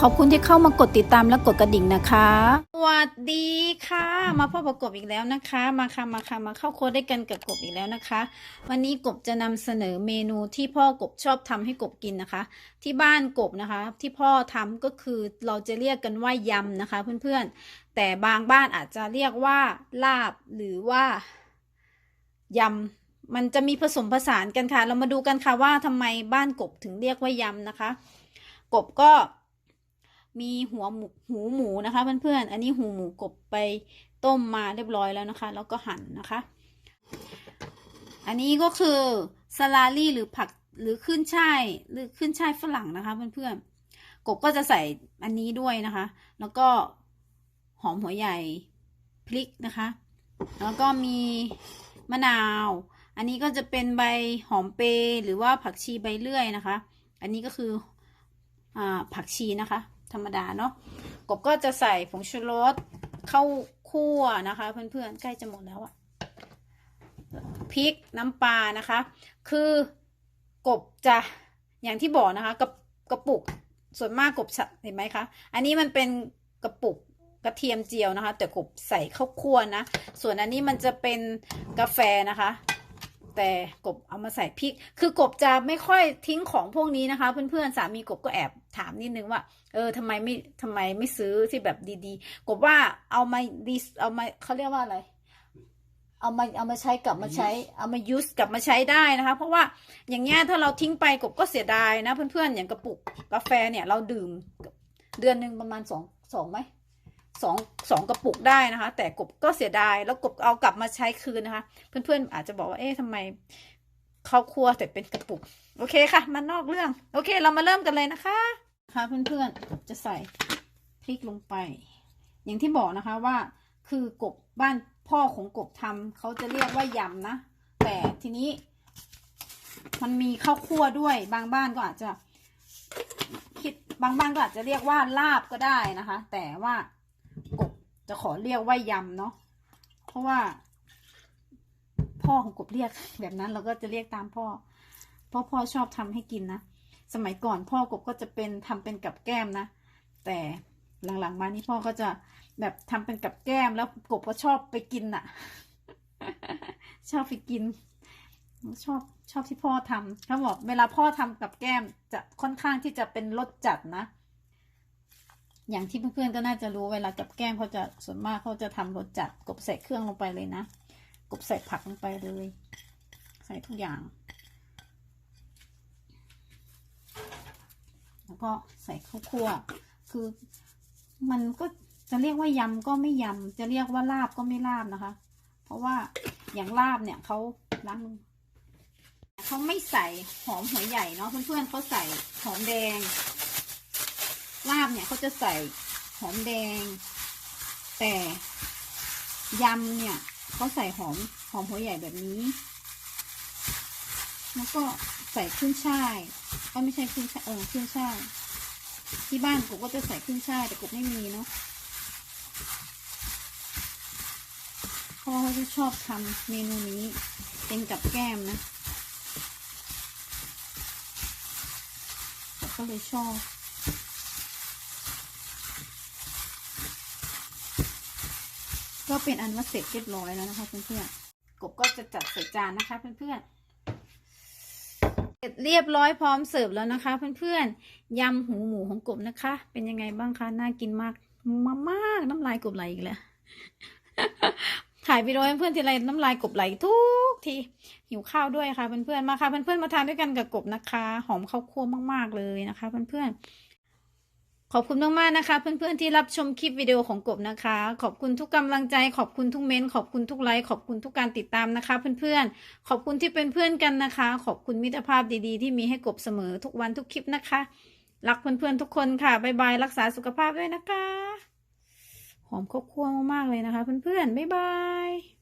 ขอบคุณที่เข้ามากดติดตามและกดกระดิ่งนะคะ สวัสดีค่ะ มาพ่อประกบอีกแล้วนะคะ มาค่ะมาค่ะมาเข้าโค้ดได้กันกับกบอีกแล้วนะคะ วันนี้กบจะนำเสนอเมนูที่พ่อกบชอบทำให้กบกินนะคะ ที่บ้านกบนะคะ ที่พ่อทำก็คือเราจะเรียกกันว่ายำนะคะ เพื่อนๆ แต่บางบ้านอาจจะเรียกว่าลาบหรือว่ายำมันจะมีผสมผสานกันค่ะ เรามาดูกันค่ะว่าทำไมบ้านกบถึงเรียกว่ายำนะคะ กบก็ มีหัวหมูหูหมูนะคะเพื่อนๆอันนี้หูหมูกบไปต้มมาเรียบร้อยแล้วนะคะ แล้วก็หั่นนะคะ อันนี้ก็คือสลาลี่หรือผักหรือขึ้นช่ายหรือขึ้นช่ายฝรั่งนะคะเพื่อนๆกบก็จะใส่อันนี้ด้วยนะคะ แล้วก็หอมหัวใหญ่พริกนะคะ แล้วก็มีมะนาว อันนี้ก็จะเป็นใบหอมเปรย์หรือว่าผักชีใบเลื่อยนะคะ อันนี้ก็คืออผักชีนะคะ ธรรมดาเนาะกบก็จะใส่ผงชูรสเข้าคั่วนะคะ เพื่อนๆใกล้จะหมดแล้วอะพริกน้ำปลานะคะ คือกบจะอย่างที่บอกนะคะกระกระปุกส่วนมากกบเห็นไหมคะ อันนี้มันเป็นกระปุกกระเทียมเจียวนะคะ แต่กบใส่ข้าวคั่วนะ ส่วนอันนี้มันจะเป็นกาแฟนะคะ แต่กบเอามาใส่พริก คือกบจะไม่ค่อยทิ้งของพวกนี้นะคะ เพื่อนๆสามีกบก็แอบถามนิดนึงว่า เออทำไมไม่ทำไมไม่ซื้อที่แบบดีๆ กบว่าเอามาดีเอามาเขาเรียกว่าอะไร เอามาเอามาใช้กลับมาใช้ เอามายุสกลับมาใช้ได้นะคะ เพราะว่าอย่างเงี้ยถ้าเราทิ้งไปกบก็เสียดายนะ เพื่อนๆอย่างกระปุกกาแฟเนี่ยเราดื่มเดือนหนึ่งประมาณสองสองไหม สองสองกระปุกได้นะคะ แต่กบก็เสียดายแล้วกบเอากลับมาใช้คืนนะคะ เพื่อนๆอาจจะบอกว่าเอ๊ะทำไมเข้าครัวแต่เป็นกระปุก โอเคค่ะ มานอกเรื่อง โอเค เรามาเริ่มกันเลยนะคะ ค่ะเพื่อนๆจะใส่พริกลงไป อย่างที่บอกนะคะว่า คือกบบ้านพ่อของกบทำเขาจะเรียกว่ายำนะ แต่ทีนี้ มันมีข้าวคั่วด้วย บางบ้านก็อาจจะ คิดบางบ้านก็อาจจะเรียกว่าลาบก็ได้นะคะ แต่ว่า จะขอเรียกว่ายำเนาะเพราะว่า พ่อของกบเรียกแบบนั้นเราก็จะเรียกตามพ่อ เพราะพ่อชอบทำให้กินนะสมัยก่อนพ่อกบก็จะเป็นทำเป็นกับแก้มนะ แต่หลังๆมานี่พ่อก็จะแบบทำเป็นกับแก้มแล้วกบก็ชอบไปกินน่ะ ชอบไปกิน ชอบชอบที่พ่อทำเขาบอกเวลาพ่อทำกับแก้มจะค่อนข้างที่จะเป็นรสจัดนะ อย่างที่เพื่อนๆก็น่าจะรู้เวลากับแก้มเขาจะส่วนมากเขาจะทำรสจัดกบใส่เครื่องลงไปเลยนะ กบใส่ผักลงไปเลย ใส่ทุกอย่าง แล้วก็ใส่ข้าวคั่ว คือมันก็จะเรียกว่ายำก็ไม่ยำ จะเรียกว่าลาบก็ไม่ลาบนะคะ เพราะว่าอย่างลาบเนี่ยเขาล้างมือเขาไม่ใส่หอมหัวใหญ่เนาะเพื่อนๆเขาใส่หอมแดง ลาบเนี่ยเขาจะใส่หอมแดง แต่ยำเนี่ยเขาใส่หอมหอมหัวใหญ่แบบนี้ แล้วก็ใส่ขึ้นช่ายก็ไม่ใช่ขึ้นช่ายเออขึ้นช่ายที่บ้านกูก็จะใส่ขึ้นช่ายแต่กูไม่มีเนาะพ่อเขาจะชอบทำเมนูนี้เป็นกับแก้มนะก็เลยชอบ ก็เป็นอันว่าเสร็จเรียบร้อยแล้วนะคะเพื่อนๆกบก็จะจัดใส่จานนะคะเพื่อนๆเสร็จเรียบร้อยพร้อมเสิร์ฟแล้วนะคะ เพื่อนๆยำหูหมูของกบนะคะ เป็นยังไงบ้างคะน่ากินมากมามากน้ำลายกบไหลอีกแล้วถ่ายวิดีโอให้เพื่อนทีไรน้ำลายกบไหลทุกทีหิวข้าวด้วยค่ะเพื่อนๆมาค่ะเพื่อนๆมาทานด้วยกันกับกบนะคะ หอมข้าวคั่วมากๆเลยนะคะ เพื่อนๆ ขอบคุณมากๆนะคะ เพื่อนๆที่รับชมคลิปวิดีโอของกบนะคะ ขอบคุณทุกกำลังใจ ขอบคุณทุกเม้นต์ขอบคุณทุกไลค์ขอบคุณทุกการติดตามนะคะ เพื่อนๆ ขอบคุณที่เป็นเพื่อนกันนะคะ ขอบคุณมิตรภาพดีๆ ที่มีให้กบเสมอทุกวันทุกคลิปนะคะ รักเพื่อนๆทุกคนค่ะบ๊ายบายรักษาสุขภาพด้วยนะคะ หอมข้าวคั่วมากๆเลยนะคะ เพื่อนๆบ๊ายบาย